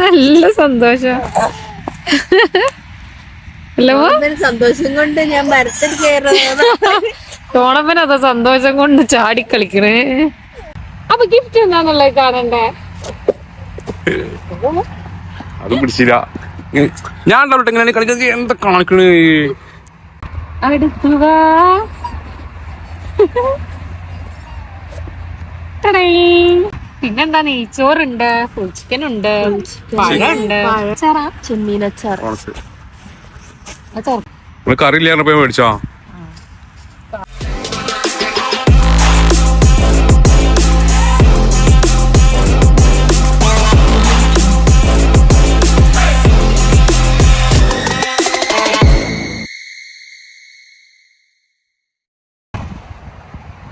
നല്ല സന്തോഷം. സന്തോഷം കൊണ്ട് ഞാൻ മരത്തിൽ കയറുന്നത്. ഓണപ്പൻ അതാ സന്തോഷം കൊണ്ട് ചാടി കളിക്കണേ. അപ്പൊ ഗിഫ്റ്റ് എന്താന്നുള്ളത് കാണണ്ടേ? അത് പിടിച്ചില്ല. ഞാൻ ഉണ്ടാവട്ടെ ഇങ്ങനെ കളിക്കുന്നത്? എന്താ കാണിക്കണേ? അടുത്തു വാ. പിന്നെന്താ നെയ്ച്ചോറുണ്ട് ഫുൾ ചിക്കൻ ഉണ്ട് പഴമുണ്ട്. ചെമ്മീനച്ചാർ കറിയില്ലാതെ പോയി മേടിച്ചോ?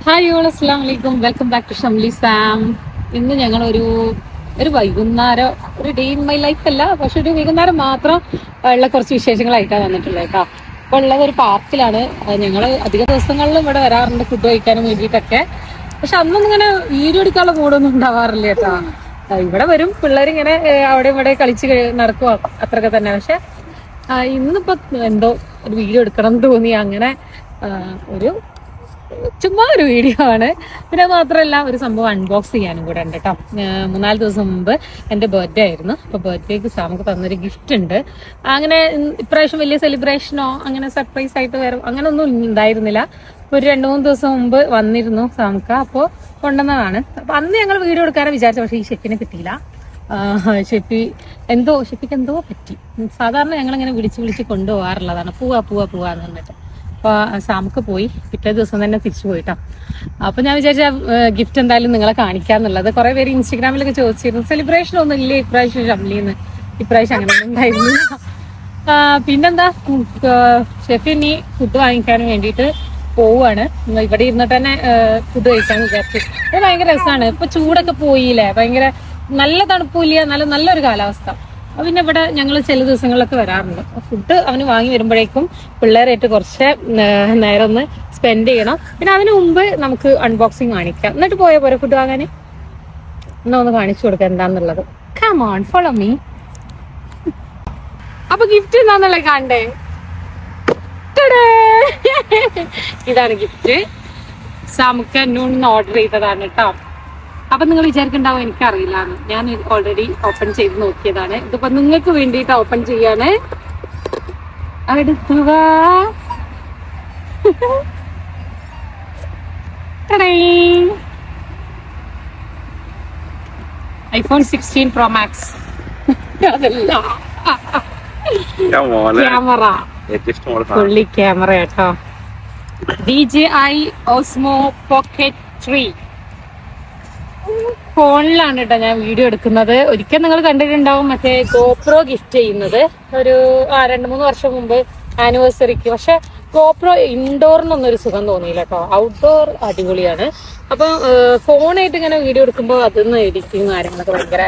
ഹായ് ഓൾ അസ്സാം വലൈക്കും welcome back to Shamli Sam ഇന്ന് ഞങ്ങൾ ഒരു ഒരു വൈകുന്നേരം ഒരു ഡേ ഇൻ മൈ ലൈഫ് അല്ല പക്ഷെ ഒരു വൈകുന്നേരം മാത്രം ഉള്ള കുറച്ച് വിശേഷങ്ങളായിട്ടാണ് വന്നിട്ടുള്ളത് കേട്ടോ അപ്പോൾ ഉള്ളത് ഒരു പാർക്കിലാണ്. ഞങ്ങൾ അധിക ദിവസങ്ങളിലും ഇവിടെ വരാറുണ്ട് ഫുഡ് കഴിക്കാനും വേണ്ടിയിട്ടൊക്കെ. പക്ഷെ അന്നൊന്നും ഇങ്ങനെ വീഡിയോ എടുക്കാനുള്ള മൂടൊന്നും ഉണ്ടാവാറില്ല കേട്ടോ. ഇവിടെ വരും പിള്ളേരിങ്ങനെ അവിടെ ഇവിടെ കളിച്ച് നടക്കുക അത്രയൊക്കെ തന്നെ. പക്ഷെ ഇന്നിപ്പോ എന്തോ ഒരു വീഡിയോ എടുക്കണം എന്ന് തോന്നി. അങ്ങനെ ഒരു ചുമ്മാ ഒരു വീഡിയോ ആണ്. പിന്നെ മാത്രമല്ല ഒരു സംഭവം അൺബോക്സ് ചെയ്യാനും കൂടെ ഉണ്ട് കേട്ടോ മൂന്നാൽ ദിവസം മുമ്പ് എന്റെ ബർത്ത്ഡേ ആയിരുന്നു. അപ്പോൾ ബർത്ത്ഡേക്ക് സാമുക്ക് തന്നൊരു ഗിഫ്റ്റ് ഉണ്ട്. അങ്ങനെ ഇപ്രാവശ്യം വലിയ സെലിബ്രേഷനോ അങ്ങനെ സർപ്രൈസ് ആയിട്ട് വേറെ അങ്ങനെ ഒന്നും ഉണ്ടായിരുന്നില്ല. ഒരു രണ്ട് മൂന്ന് ദിവസം മുമ്പ് വന്നിരുന്നു സാമുക്ക അപ്പോൾ കൊണ്ടുവന്നതാണ്. അപ്പോൾ അന്ന് ഞങ്ങൾ വീഡിയോ എടുക്കാനും വിചാരിച്ചു പക്ഷേ ഈ ഷെഫിനെ കിട്ടിയില്ല. ഷെപ്പി എന്തോ ഷെഫിക്ക് എന്തോ പറ്റി. സാധാരണ ഞങ്ങൾ ഇങ്ങനെ വിളിച്ച് വിളിച്ച് കൊണ്ടുപോകാറുള്ളതാണ്. പൂവാ പൂവാ പൂവാന്ന് പറഞ്ഞിട്ട്. അപ്പൊ സാമുക്ക് പോയി പിറ്റേ ദിവസം തന്നെ തിരിച്ചു പോയിട്ടോ. അപ്പോൾ ഞാൻ വിചാരിച്ച ഗിഫ്റ്റ് എന്തായാലും നിങ്ങളെ കാണിക്കാന്നുള്ളത് കുറേ പേര് ഇൻസ്റ്റഗ്രാമിലൊക്കെ ചോദിച്ചിരുന്നു. സെലിബ്രേഷൻ ഒന്നും ഇല്ല ഇപ്രാവശ്യം ഷംലിന്ന് ഇപ്രാവശ്യം അങ്ങനെ ആ, പിന്നെന്താ? ഷെഫ് ഇനി ഫുഡ് വാങ്ങിക്കാൻ വേണ്ടിയിട്ട് പോവാണ്. ഇവിടെ ഇരുന്നിട്ട് തന്നെ ഫുഡ് കഴിക്കാൻ വിചാരിച്ചു. അത് ഭയങ്കര രസമാണ് ഇപ്പൊ ചൂടൊക്കെ പോയില്ലേ? ഭയങ്കര നല്ല തണുപ്പില്ല നല്ല നല്ലൊരു കാലാവസ്ഥ. പിന്നെ ഇവിടെ ഞങ്ങൾ ചില ദിവസങ്ങളിലൊക്കെ വരാറുണ്ട്. ഫുഡ് അവന് വാങ്ങി വരുമ്പോഴേക്കും പിള്ളേരായിട്ട് കുറച്ച് നേരം ഒന്ന് സ്പെൻഡ് ചെയ്യണം. പിന്നെ അതിനു മുമ്പ് നമുക്ക് അൺബോക്സിങ് കാണിക്കാം. എന്നിട്ട് പോയ പോലെ ഫുഡ് വാങ്ങാൻ? എന്നാ ഒന്ന് കാണിച്ചു കൊടുക്കാം എന്താന്നുള്ളത്. കം ഓൺ ഫോളോ മീ അപ്പൊ ഗിഫ്റ്റ് എന്താന്നുള്ളത് കണ്ടേ? ഇതാണ് ഗിഫ്റ്റ് സാമുക്ക് എന്നോട് ഓർഡർ ചെയ്തതാണ് കേട്ടോ അപ്പൊ നിങ്ങൾ വിചാരിക്കണ്ടാവും എനിക്കറിയില്ല ഞാൻ ഓൾറെഡി ഓപ്പൺ ചെയ്ത് നോക്കിയതാണ്. ഇതിപ്പോ നിങ്ങൾക്ക് വേണ്ടിയിട്ട് ഓപ്പൺ ചെയ്യാണ്. അടുത്തുക ഐഫോൺ സിക്സ്റ്റീൻ പ്രോ മാക്സ് അതല്ല. ക്യാമറ. ഫുള്ളി ക്യാമറ കേട്ടോ. D J I Osmo pocket three ഫോണിലാണ് കേട്ടോ ഞാൻ വീഡിയോ എടുക്കുന്നത്. ഒരിക്കൽ നിങ്ങൾ കണ്ടിട്ടുണ്ടാവും മറ്റേ ഗോപ്രോ ഗിഫ്റ്റ് ചെയ്യുന്നത്. ഒരു ആ രണ്ട് മൂന്ന് വർഷം മുമ്പ് ആനിവേഴ്സറിക്ക്. പക്ഷെ ഗോപ്രോ ഇൻഡോറിനൊന്നും ഒരു സുഖം തോന്നിയില്ല കേട്ടോ ഔട്ട്ഡോർ അടിപൊളിയാണ്. അപ്പം ഫോണായിട്ട് ഇങ്ങനെ വീഡിയോ എടുക്കുമ്പോൾ അതിന്ന് എഡിറ്റിങ് കാര്യങ്ങളൊക്കെ ഭയങ്കര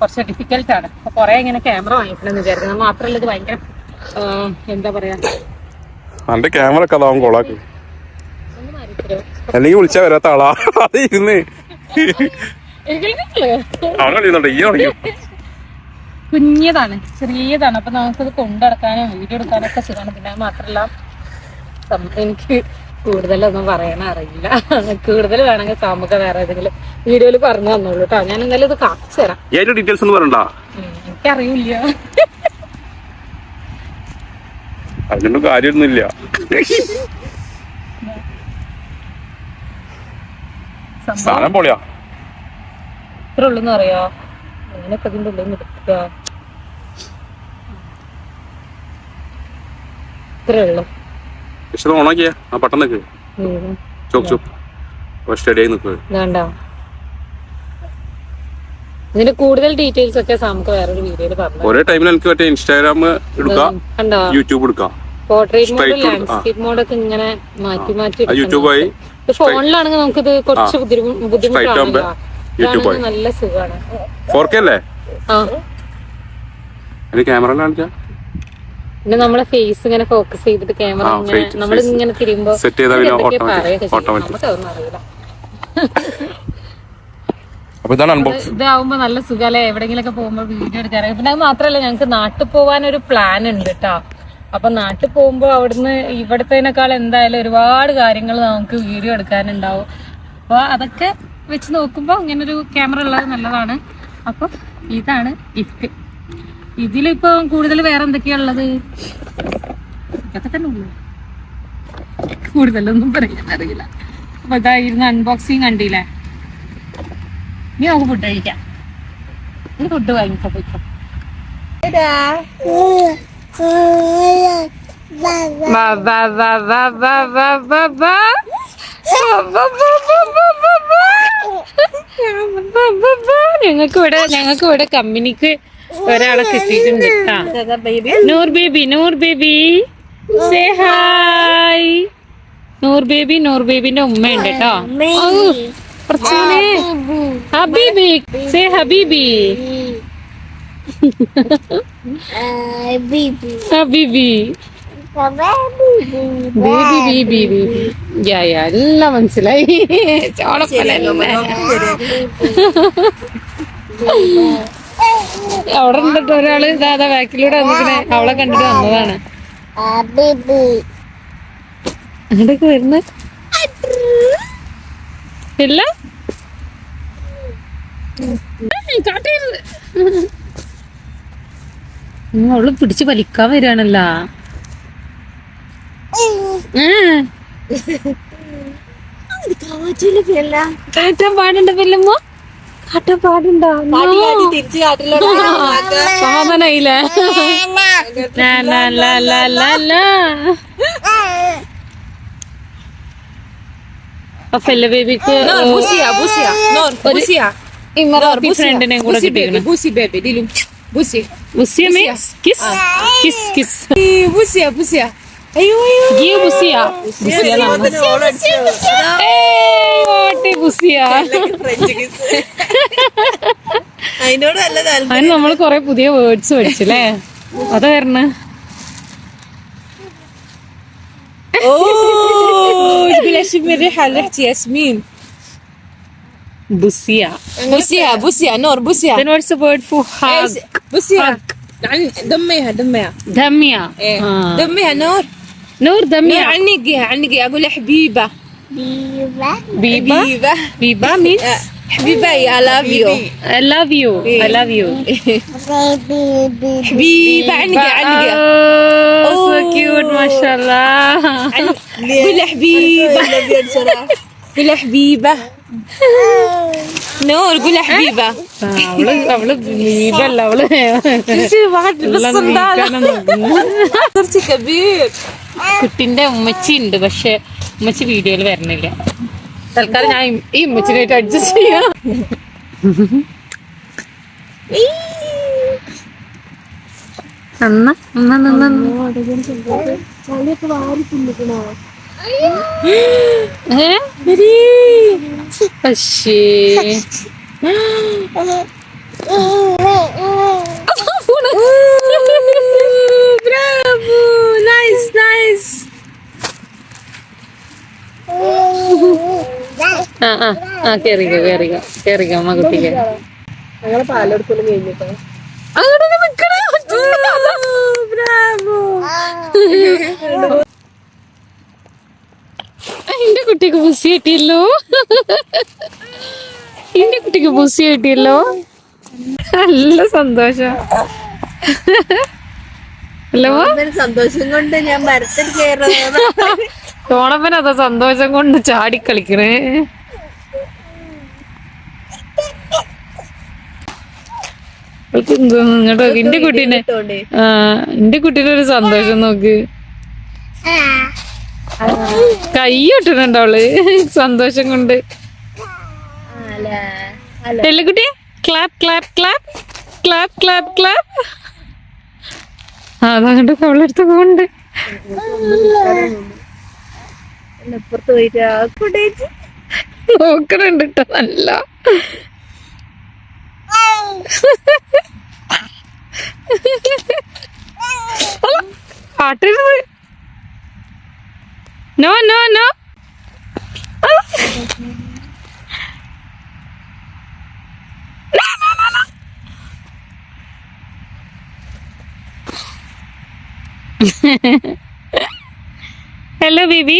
കുറച്ച് ഡിഫിക്കൽട്ട് ആണ്. അപ്പൊ കുറെ ഇങ്ങനെ ക്യാമറ വാങ്ങിക്കണം എന്ന് വിചാരിക്കുന്നത് മാത്രമല്ല ഇത് ഭയങ്കര എന്താ പറയാ? അന്റെ ക്യാമറ ഒക്കെ അതാവും കൊളാക്ക്. അല്ലെങ്കിൽ വിളിച്ചാ വരാത്ത ആളാ. അത് ഇരുന്ന് കുഞ്ഞതാണ് ചെറിയതാണ്. അപ്പൊ നമുക്കത് കൊണ്ടുനടക്കാനും വീഡിയോ എടുക്കാനൊക്കെ സുഖമാണ്. പിന്നെ മാത്രല്ല എനിക്ക് കൂടുതലൊന്നും പറയാൻ അറിയില്ല. കൂടുതൽ വേണമെങ്കിൽ സാമുക വേറെ ഏതെങ്കിലും വീഡിയോയിൽ പറഞ്ഞു തന്നോളൂ കേട്ടോ ഞാൻ എന്തായാലും ഇത് കാണിച്ചു തരാം. ഡീറ്റെയിൽസ് ഒന്നും പറയണ്ട. എനിക്കറിയില്ല. അതിനൊന്നും കാര്യമൊന്നുമില്ല. സാധനം പൊളിയാ. ഇത്ര ഉള്ളൂന്ന് അറിയോ? അങ്ങനെയൊക്കെ അതിന്റെ ഉള്ളിൽ നിന്ന് എടുക്കുക. ഇത്രേ ഉള്ളൂ. പക്ഷെ ഓണാക്കിയ? ആ പട്ടം സ്റ്റഡിയായി നിൽക്കുക ഇതിന്റെ കൂടുതൽ ഡീറ്റെയിൽസ് ഒക്കെ നമുക്ക് വേറൊരു വീഡിയോയിൽ പറഞ്ഞു ഒരേ ടൈമിൽ എനിക്ക് മറ്റേ ഇൻസ്റ്റാഗ്രാം എടുക്കാം. യൂട്യൂബ് എടുക്കാം. പോർട്രേറ്റ് മോഡ് ലാൻഡ്സ്കേപ്പ് മോഡ് ഒക്കെ ഇങ്ങനെ മാറ്റി മാറ്റി ഫോണിലാണെങ്കിൽ നമുക്കിത് കുറച്ച് ബുദ്ധിമു- ബുദ്ധിമുട്ടാണല്ലോ. ആകുമ്പോ യൂട്യൂബ് നല്ല സുഖമാണ് ഫോർ കെ അല്ലേ? അതിന് ക്യാമറ കാണിച്ചാ പിന്നെ നമ്മളെ ഫേസ് ഇങ്ങനെ ഫോക്കസ് ചെയ്തിട്ട് ക്യാമറ നമ്മൾ ഇങ്ങനെ തിരിയുമ്പോ സെറ്റ് ചെയ്താൽ അപ്പൊ ഇതാണ് അൺബോക്സ് ഇതാവുമ്പോ നല്ല സുഖല്ലേ? എവിടെങ്കിലൊക്കെ പോകുമ്പോ വീഡിയോ എടുക്കാറ് പിന്നെ അത് മാത്രല്ല ഞങ്ങക്ക് നാട്ടിൽ പോവാൻ ഒരു പ്ലാൻ ഉണ്ട് കേട്ടോ അപ്പൊ നാട്ടിൽ പോകുമ്പോ അവിടുന്ന് ഇവിടത്തേനേക്കാൾ എന്തായാലും ഒരുപാട് കാര്യങ്ങൾ നമുക്ക് വീഡിയോ എടുക്കാനുണ്ടാവും. അപ്പൊ അതൊക്കെ വെച്ച് നോക്കുമ്പോൾ ഇങ്ങനെ ഒരു ക്യാമറ ഉള്ളത് നല്ലതാണ് അപ്പൊ ഇതാണ് ഗിഫ്റ്റ് ഇതിലിപ്പോ കൂടുതൽ വേറെ എന്തൊക്കെയാ കൂടുതലൊന്നും പറയാൻ അറിയില്ല അപ്പൊ ഇതായിരുന്നു അൺബോക്സിങ് കണ്ടില്ലേ നീ നമുക്ക് ഫുഡ് കഴിക്കാം നീ ഫുഡ് വാങ്ങിക്കോ പോയിക്കോ. ഞങ്ങൾക്ക് ഇവിടെ ഞങ്ങൾക്ക് ഇവിടെ കമ്പനിക്ക് ഒരാളെ കിട്ടിയിട്ടുണ്ട് കേട്ടാ Noor baby Noor baby. Say hi Noor baby Noor ബേബിന്റെ ഉമ്മയുണ്ട് കേട്ടോ ഹബീബി സേ ഹബീബി. ഹബീബി. ബേബി ബേബി ബേബി യാ യാ എല്ലാം മനസ്സിലായി. അവിടെ ഉണ്ടിട്ട് ഒരാൾ ഇതാ ബാക്കിലൂടെ വന്നിക്കണേ അവളെ കണ്ടിട്ട് വന്നതാണ്. അങ്ങോട്ടേക്ക് വരുന്ന? ഇല്ല? കാട്ടരുത്. അവൾ പിടിച്ച് വലിക്കാൻ വരികയാണല്ലോ. കാട്ടാൻ പാടുണ്ടോ പില്ലമ്മോ കാട്ടാൻ പാടുണ്ടോ? സമാധാനായില്ലേ ലാ, ലാ, ലാ, ലാ, ലാ, ലാ. അപ്പൊ എല്ലാ ബേബിക്ക് ഇമറാത്തി ഫ്രണ്ടിനെ കൂടെ കിട്ടിയിരുന്നു ബുസി ബേബി ദിലു ബുസി. ബുസിയ മീൻസ് കിസ് കിസ് കിസ്. ബുസിയ ബുസിയ. അയ്യോ അയ്യോ ഗീവ് ബുസിയ ബുസിയ എന്നാണ്. ഏയ്, വാട്ടി ബുസിയ ഫ്രഞ്ച് കിസ് അതിനോട് നല്ല താല്പര്യം അതിന് നമ്മള് കൊറേ പുതിയ വേർഡ്സ് പഠിച്ചല്ലേ അതാ വരണ اوه تقول اشم الريحه ريحه ياسمين ബുസിയ بوسيها بوسيها نور بوسيها then what's the word for hug بوسيها عن دميها دميها ധമ്യ ايه ആ. دميها نور نور دميع عنقي عنقي. أقول حبيبة. بيبا. بيبا؟ بيبا مين حبيبة اي لاف يو اي لاف يو اي لاف يو حبيبة عنقي عنقي. Oh, so كيوت ما شاء الله قول حبيبة. قول حبيبة. آه. نور قول لها حبيبه ആ, അവള് അവള് ബീബല്ല അവള് എല്ലാം നീക്കാനാ നോക്കുന്നത്. صرتي كبير കുട്ടിന്റെ ഉമ്മച്ചി ഉണ്ട് പക്ഷെ ഉമ്മച്ചി വീഡിയോയിൽ വരണില്ല തൽക്കാലം ഞാൻ ഈ- ഈ ഉമ്മച്ചിനായിട്ട് അഡ്ജസ്റ്റ് ചെയ്യാം അന്ന അന്ന അന്ന ഏ പക്ഷേ Bravo! Nice, nice. ആ ആ ആ കേറിക്കോ കേറിക്കോ കേറിക്കോ അമ്മ കുട്ടിക്ക്. ഞങ്ങളെ പാലെടുത്തോളും കഴിഞ്ഞിട്ടോ അങ്ങനെ നിക്കണേ. ബ്രാവോ കുട്ടിക്ക് ബുസി കിട്ടിയല്ലോ? എന്റെ കുട്ടിക്ക് ബുസി കിട്ടിയല്ലോ? നല്ല സന്തോഷം. അല്ലോ? സന്തോഷം കൊണ്ട് ഞാൻ മരത്തിൽ കയറുന്നത്. തോണപ്പൻ അതാ സന്തോഷം കൊണ്ട് ചാടിക്കളിക്കണേ നോക്ക്. എന്റെ കുട്ടീനെ ആ എന്റെ കുട്ടീനെ ഒരു സന്തോഷം നോക്ക്. കൈ ഇട്ടിട്ടുണ്ട് സന്തോഷം കൊണ്ട്. എല്ലക്കുട്ടി clap clap clap clap clap clap അതങ്ങോട്ട് അവളെടുത്ത് പോണ്ട് നോക്കണുണ്ട് കേട്ടോ നല്ല. കാട്ടരുത് no no, no. Hello baby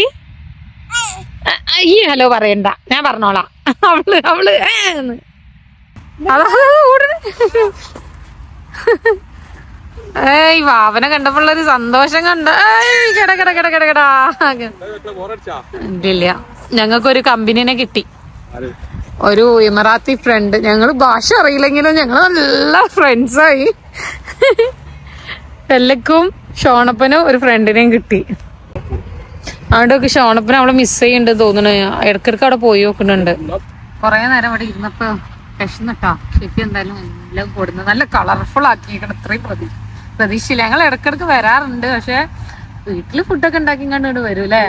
ഈ ഹലോ പറയണ്ട ഞാൻ പറഞ്ഞോളാം അവൾ അവൾ. അതാ ഓടുന്നെ. ഏയ് വാവനെ കണ്ടപ്പോ സന്തോഷം കണ്ട. കട കട കട കട കടാ. ഇല്ല ഞങ്ങൾക്കൊരു കമ്പനിനെ കിട്ടി. ഒരു ഇമറാത്തി ഫ്രണ്ട് ഞങ്ങൾ ഭാഷ അറിയില്ലെങ്കിലും ഞങ്ങൾ നല്ല ഫ്രണ്ട്സായി എല്ലക്കും ഷോണപ്പനും ഒരു ഫ്രണ്ടിനെയും കിട്ടി. അവിടെയൊക്കെ ഷോണപ്പനെ അവളെ മിസ് ചെയ്യുന്നുണ്ട് തോന്നുന്നു. ഇടക്കിടക്ക് അവിടെ പോയി നോക്കുന്നുണ്ട്. കൊറേ നേരം അവിടെ ഇരുന്നപ്പോ വിഷന്നിട്ടാ ശരിക്കും എന്തായാലും എല്ലാം കൊടുന്ന് നല്ല കളർഫുൾ ആക്കിയേക്കണം ഇത്രയും പ്രതി പ്രതീക്ഷയില്ല ഞങ്ങൾ ഇടക്കിടക്ക് വരാറുണ്ട്. പക്ഷെ വീട്ടിൽ ഫുഡൊക്കെ ഉണ്ടാക്കി കണ്ടുകൊണ്ട് വരും അല്ലേ?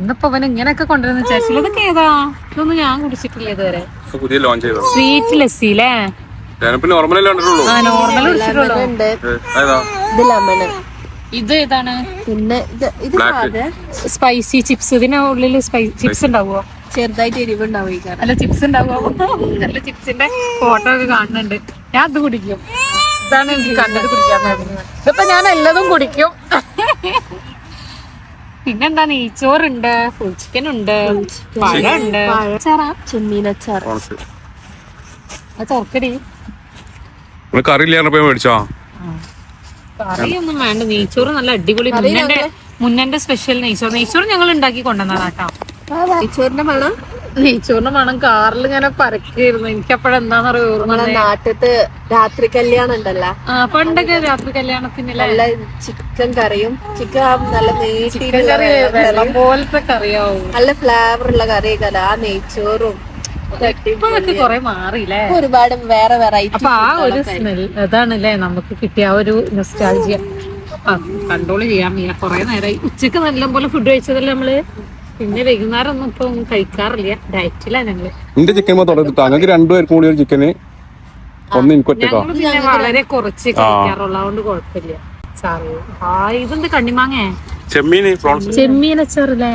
ഇന്നിപ്പോ അവൻ ഇങ്ങനെയൊക്കെ കൊണ്ടുവരുന്ന വിചാരിച്ചില്ല ഇതൊക്കെ ഏതാ? ഇതൊന്നും ഞാൻ കുടിച്ചിട്ടില്ല ഇതുവരെ. പുതിയ ലോഞ്ച് ചെയ്തോ സ്വീറ്റ് ലസ്സി അല്ലേ നോർമൽ ഇത് ഏതാണ്? പിന്നെ സ്പൈസി ചിപ്സ് ഇതിന്റെ ഉള്ളിൽ ചിപ്സ് ഉണ്ടാവുമോ ചെറുതായിട്ട് എരിവ് ഉണ്ടാവും നല്ല ചിപ്സ് ഉണ്ടാവുമോ നല്ല ചിപ്സിന്റെ ഫോട്ടോ ഒക്കെ കാണുന്നുണ്ട്. ഞാൻ അത് കുടിക്കും. ഇതാണ് എനിക്ക് കണ്ടത് കുടിക്കാൻ തോന്നുന്നത് ഇതിപ്പോ ഞാൻ എല്ലതും കുടിക്കും. പിന്നെന്താ നെയ്ച്ചോറുണ്ട് ഫുൾ ചിക്കൻ ഉണ്ട് പഴമുണ്ട്. ചെമ്മീനച്ചാർ അത് തുറക്കടി. മേടിച്ചോ? കറിയൊന്നും വേണ്ട. നെയ്ച്ചോറ് നല്ല അടിപൊളി മുന്നന്റെ മുന്നന്റെ സ്പെഷ്യൽ നെയ്ച്ചോറ്. നെയ്ച്ചോറ് ഞങ്ങൾ ഉണ്ടാക്കി കൊണ്ടുവന്നതാട്ടോ നെയ്ച്ചോറിന്റെ മണം നെയ്ച്ചോറിന്റെ മണം കാറിൽ ഇങ്ങനെ പരക്കായിരുന്നു. എനിക്ക് അപ്പോഴെന്താന്ന് അറിയോ നമ്മളെ നാട്ടിലത്തെ രാത്രി കല്യാണം ഉണ്ടല്ലോ. ആ പണ്ടൊക്കെ രാത്രി കല്യാണത്തിന് നല്ല ചിക്കൻ കറിയും ചിക്കൻ നല്ല നെയ്ച്ചോറും പോലത്തെ കറിയാവും. നല്ല ഫ്ലേവർ ഉള്ള കറിയൊക്കെ ആ നെയ്ച്ചോറും ഇപ്പൊഴൊക്കെ കൊറേ മാറിയില്ലേ? ഒരുപാട് വേറെ വെറൈറ്റി അപ്പൊ ആ ഒരു സ്മെൽ അതാണല്ലേ നമുക്ക് കിട്ടിയ ആ ഒരു നൊസ്റ്റാൾജിയ കൺട്രോൾ ചെയ്യാൻ കൊറേ നേരമായി ഉച്ചയ്ക്ക് നല്ലപോലെ ഫുഡ് കഴിച്ചതല്ലേ നമ്മൾ? പിന്നെ വൈകുന്നേരം ഒന്നും ഇപ്പൊ കഴിക്കാറില്ല. ഡയറ്റിലാ ഞങ്ങൾ. എന്റെ ചിക്കൻ തുടങ്ങിട്ട് രണ്ടുപേർക്കും കൂടി ഒരു ചിക്കന് ഒന്ന് എനിക്ക് ഒറ്റക്കാ ഞങ്ങൾ പിന്നെ വളരെ കുറച്ച് കഴിക്കാറുള്ളൂ. അതുകൊണ്ട് കുഴപ്പമില്ല. ആ ഇതെന്ത് കണ്ണിമാങ്ങേ? ചെമ്മീൻ ചെമ്മീൻ അച്ചാറല്ലേ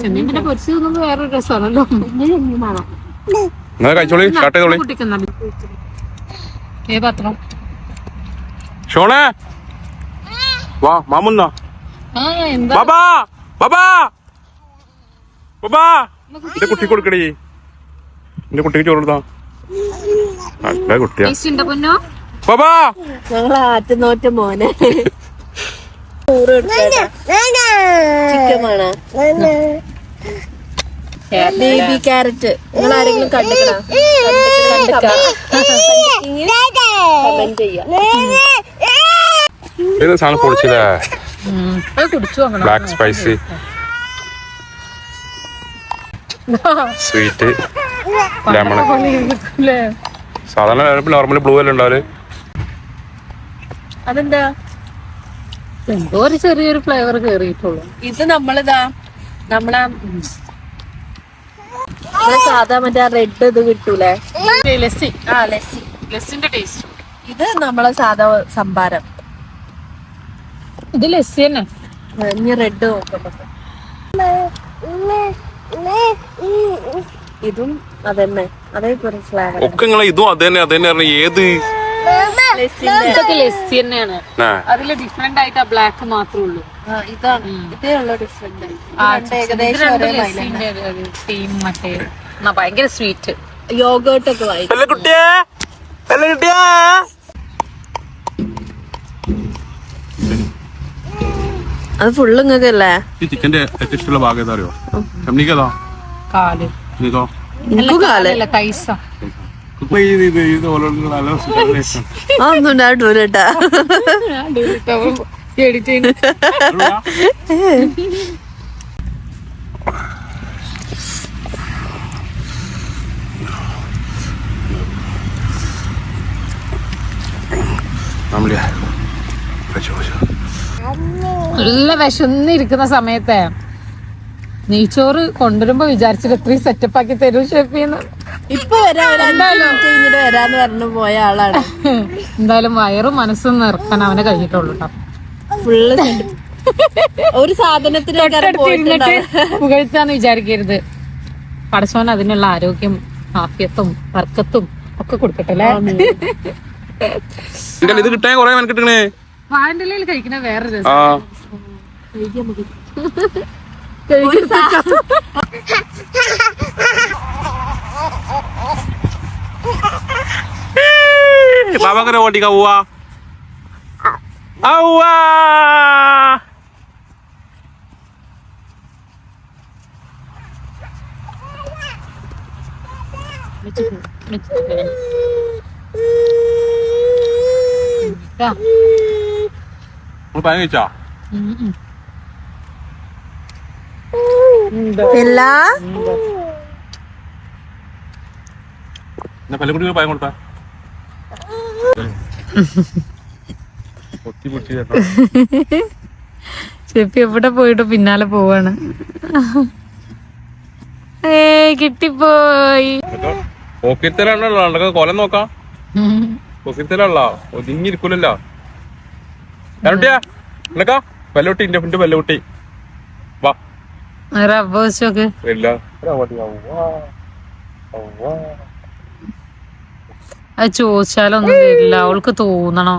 ചെമ്മീൻ പിന്നെ പൊരിച്ചു തിന്നുന്നത് വേറൊരു രസമാണല്ലോ. നിങ്ങൾ കഴിച്ചോളി സ്റ്റാർട്ട് ചെയ്തോളി. ഷോണേ. വാ മാമുന്നാ. ആ എന്താ? ബാബാ ബാബാ. ബാബാ. എന്റെ കുട്ടി കൊടുക്കടി. എന്റെ കുട്ടിക്ക് ചോറ് കൊടുത്താ. നല്ല കുട്ടിയാ. ബാബാ. ഞങ്ങളെ ആറ്റുനോറ്റ മോനെ. ചിക്കൻ വേണോ? ബേബി ക്യാരറ്റ് നിങ്ങൾ ആരെങ്കിലും കണ്ടിക്കണോ സാധനം പൊളിച്ചില്ലേ ബ്ലാക്ക് സ്പൈസി സ്വീറ്റ് ലെമൺ സാധാരണ നോർമലി ബ്ലൂ അല്ല ഉണ്ടാവൽ? അതെന്താ? എന്തോ ഒരു ചെറിയൊരു ഫ്ലേവർ കേറിയിട്ടുള്ളൂ. ഇത് നമ്മളിതാ നമ്മളെ നമ്മളെ സാധാ മറ്റേ റെഡ് ഇത് കിട്ടൂലേ? ലസ്സി. ആ ലസ്സി. ലസ്സിന്റെ ടേസ്റ്റ് ഇത് നമ്മളെ സാധാ സംഭാരം. ഇത് ലസ്സി തന്നെ. ഇനി റെഡ് നോക്കട്ടെ ഇതും അതന്നെ. അതേ ഫ്ലേവർ ഒക്കെ നിങ്ങളെ ഇതും അത് തന്നെ അത് തന്നെ പറഞ്ഞ ഏത്? ഇതൊക്കെ ലസ്സി തന്നെയാണ്. ആ, അതിൽ ഡിഫറെന്റ് ആയിട്ട് ആ ബ്ലാക്ക് മാത്രമേ ഉള്ളൂ. ഇതാണ് ഇതേ ഉള്ള ഡിഫറെന്റ് ഭയങ്കര സ്വീറ്റ് യോഗേർട്ട് ഒക്കെ വായിക്കും. അല്ല അല്ല കുട്ടിയെ അത് ഫുള്ള് ഇങ്ങക്കല്ലേ ഈ ചിക്കന്റെ ഏറ്റവും ഇഷ്ടമുള്ള ഭാഗം ഏതാ അറിയോ? കാൽ. നീക്കോ കാൽ? കൈസ. ആ ഒന്നും കേട്ടാ എഡിറ്റ് ചെയ്യുന്നു നല്ല വിശന്നിരിക്കുന്ന സമയത്തെ. നെയ്ച്ചോറ് കൊണ്ടുവരുമ്പോ വിചാരിച്ചിട്ട് ഇത്രയും സെറ്റപ്പ് ആക്കി തരൂ ഷെഫിന്ന്. ഇപ്പൊ വരാന്ന് പറഞ്ഞു പോയ ആളാണ്. എന്തായാലും വയറും മനസ്സും നിറക്കാൻ അവനെ കഴിഞ്ഞിട്ടുള്ളൂ കേട്ടോ ഫുള്ള് ഒരു സാധനത്തിന് പുകഴ്ത്താന്ന് വിചാരിക്കരുത്. പടച്ചോൻ അതിനുള്ള ആരോഗ്യം ആഫ്യത്തും വർക്കത്തും ഒക്കെ കൊടുക്കട്ടെ ഇത് കിട്ടാൻ കൊറേ കിട്ടണേ വാൻഡലയിൽ കഴിക്കണ വേറെ രസം ഓട്ടിക്കാ ഓട്ടിക്ക പോവാ. ഔവാ ആ. നമ്മൾ പനി കഴിച്ചാ ഉം, ഉം. ഇല്ല പല്ലുകുട്ടി പയം കൊടുത്താ കേട്ടോ എവിടെ പോയിട്ട് പിന്നാലെ പോവാണ്. ഏ കിട്ടിപ്പോയി. കൊല നോക്കാം. ഒതുങ്ങിയിരിക്കൂലല്ലോ. ഇന്റെ വാ. ഇല്ല. അത് ചോദിച്ചാലൊന്നും തരില്ല അവൾക്ക് തോന്നണം.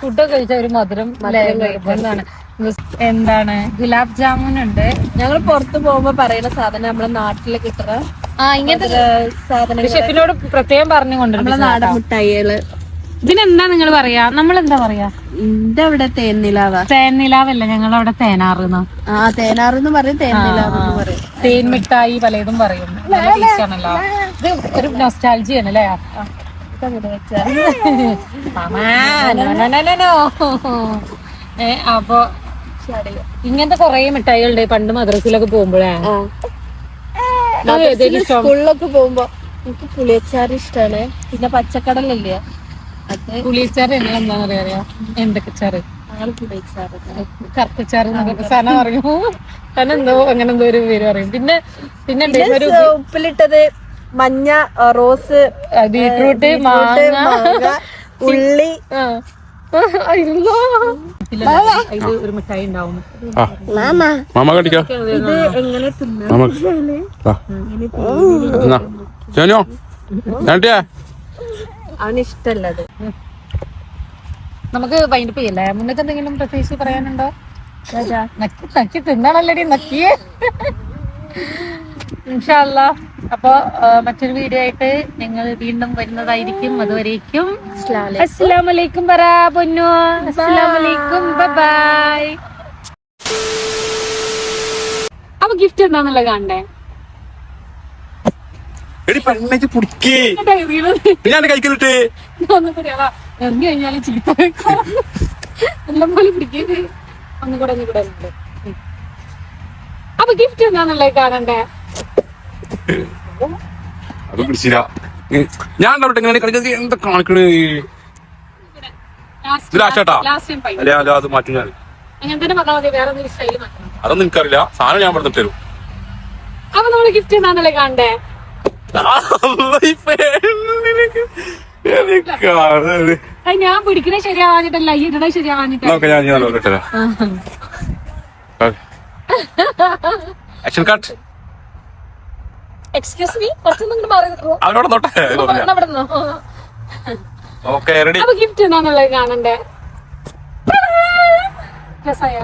ഫുഡൊക്കെ കഴിച്ച ഒരു മധുരം നിർബന്ധമാണ് എന്താണ്? ഗുലാബ് ജാമുൻ ഉണ്ട് ഞങ്ങൾ പുറത്തു പോകുമ്പോ പറയുന്ന സാധനം നമ്മളെ നാട്ടിൽ കിട്ടുന്ന ആ ഇങ്ങനത്തെ സാധനം ഷെഫിനോട് പ്രത്യേകം പറഞ്ഞു നമ്മളെ നാടൻ മുട്ടായികൾ ഇതിനെന്താ നിങ്ങൾ പറയാ? നമ്മൾ എന്താ പറയാ? എന്റെ അവിടെ തേൻനിലാവ. തേൻനിലാവല്ല ഞങ്ങൾ അവിടെ തേനാറുന്ന. ആ തേനാറെന്ന് പറയും തേൻനിലാവ് പറയും. തേൻ മിഠായി പലതും പറയും. ഇത് ഒരു നൊസ്റ്റാൾജി ആണ് വെച്ചാ. ഏ, അപ്പൊ ഇങ്ങനത്തെ കൊറേ മിഠായികളുണ്ട്. പണ്ട് മദ്രസയിലൊക്കെ പോകുമ്പോഴേ. സ്കൂളിലൊക്കെ പോകുമ്പോ എനിക്ക് പുളിയച്ചാർ ഇഷ്ടാണ്. പിന്നെ പച്ചക്കടലല്ലേ? അത് പുളിയച്ചാറ് ഞങ്ങൾ എന്താ പറയാ എന്തൊക്കെ ചാറ്? കറുത്തച്ചാറ് സാധനം പറയും കാരണം എന്തോ അങ്ങനെ എന്തോ ഒരു പേര് പറയും. പിന്നെ പിന്നെ ഉപ്പിലിട്ടത് മഞ്ഞ റോസ് ബീട്രൂട്ട് മാങ്ങ. ഉള്ളി. മാമ. കടിക്കാ ചേനോ നമുക്ക് വൈൻഡപ്പ് ചെയ്യല്ലേ? മുന്നേക്ക് എന്തെങ്കിലും പ്രത്യേകിച്ച് പറയാനുണ്ടോ? നക്കി നക്കി തിന്നാണല്ലടി നക്കിയേ. ഇൻഷാല്ല അപ്പൊ മറ്റൊരു വീഡിയോ ആയിട്ട് നിങ്ങൾ വീണ്ടും വരുന്നതായിരിക്കും. അതുവരേക്കും അസ്സലാമലൈക്കും. പറ പൊന്നു. അസ്സലാമലൈക്കും. ബൈ. അപ്പൊ ഗിഫ്റ്റ് എന്താന്നുള്ള കാണണ്ടേ? കഴിഞ്ഞാൽ ചീത്ത. എല്ലാം പോലെ. അപ്പൊ ഗിഫ്റ്റ് എന്താന്നുള്ളത് കാണണ്ടേ? അത് പിടിച്ചില്ല. ഞാൻ ഉണ്ടാവട്ടെ എങ്ങനെ കളിക്കുന്നത്? എന്താ കാണിക്കണേ? ഇത് last ആട്ടാ? ലാസ്റ്റ് ടൈം ഫൈൻ അല്ല അല്ല അത് മാറ്റും ഞാൻ. അതൊന്നും എനിക്കറിയില്ല. സാധനം ഞാൻ പറഞ്ഞിട്ട് തരും. അപ്പൊ നമ്മൾ ഗിഫ്റ്റ് എന്താന്നുള്ളത് കാണണ്ടേ? ഞാൻ പിടിക്കണേ ശരിയാവാഞ്ഞിട്ടല്ല ഈ ഇടണേ ശരിയാവാഞ്ഞിട്ടല്ല ആക്ഷൻ കട്ട് എക്സ്ക്യൂസ് മീ കുറച്ചൊന്നും മാറി നിൽക്കുമോ അവനോട് നോട്ടെ അവിടെ നിന്നോ? ഓക്കെ റെഡി അപ്പൊ ഗിഫ്റ്റ് എന്താന്നുള്ളത് കാണണ്ടേ? രസായോ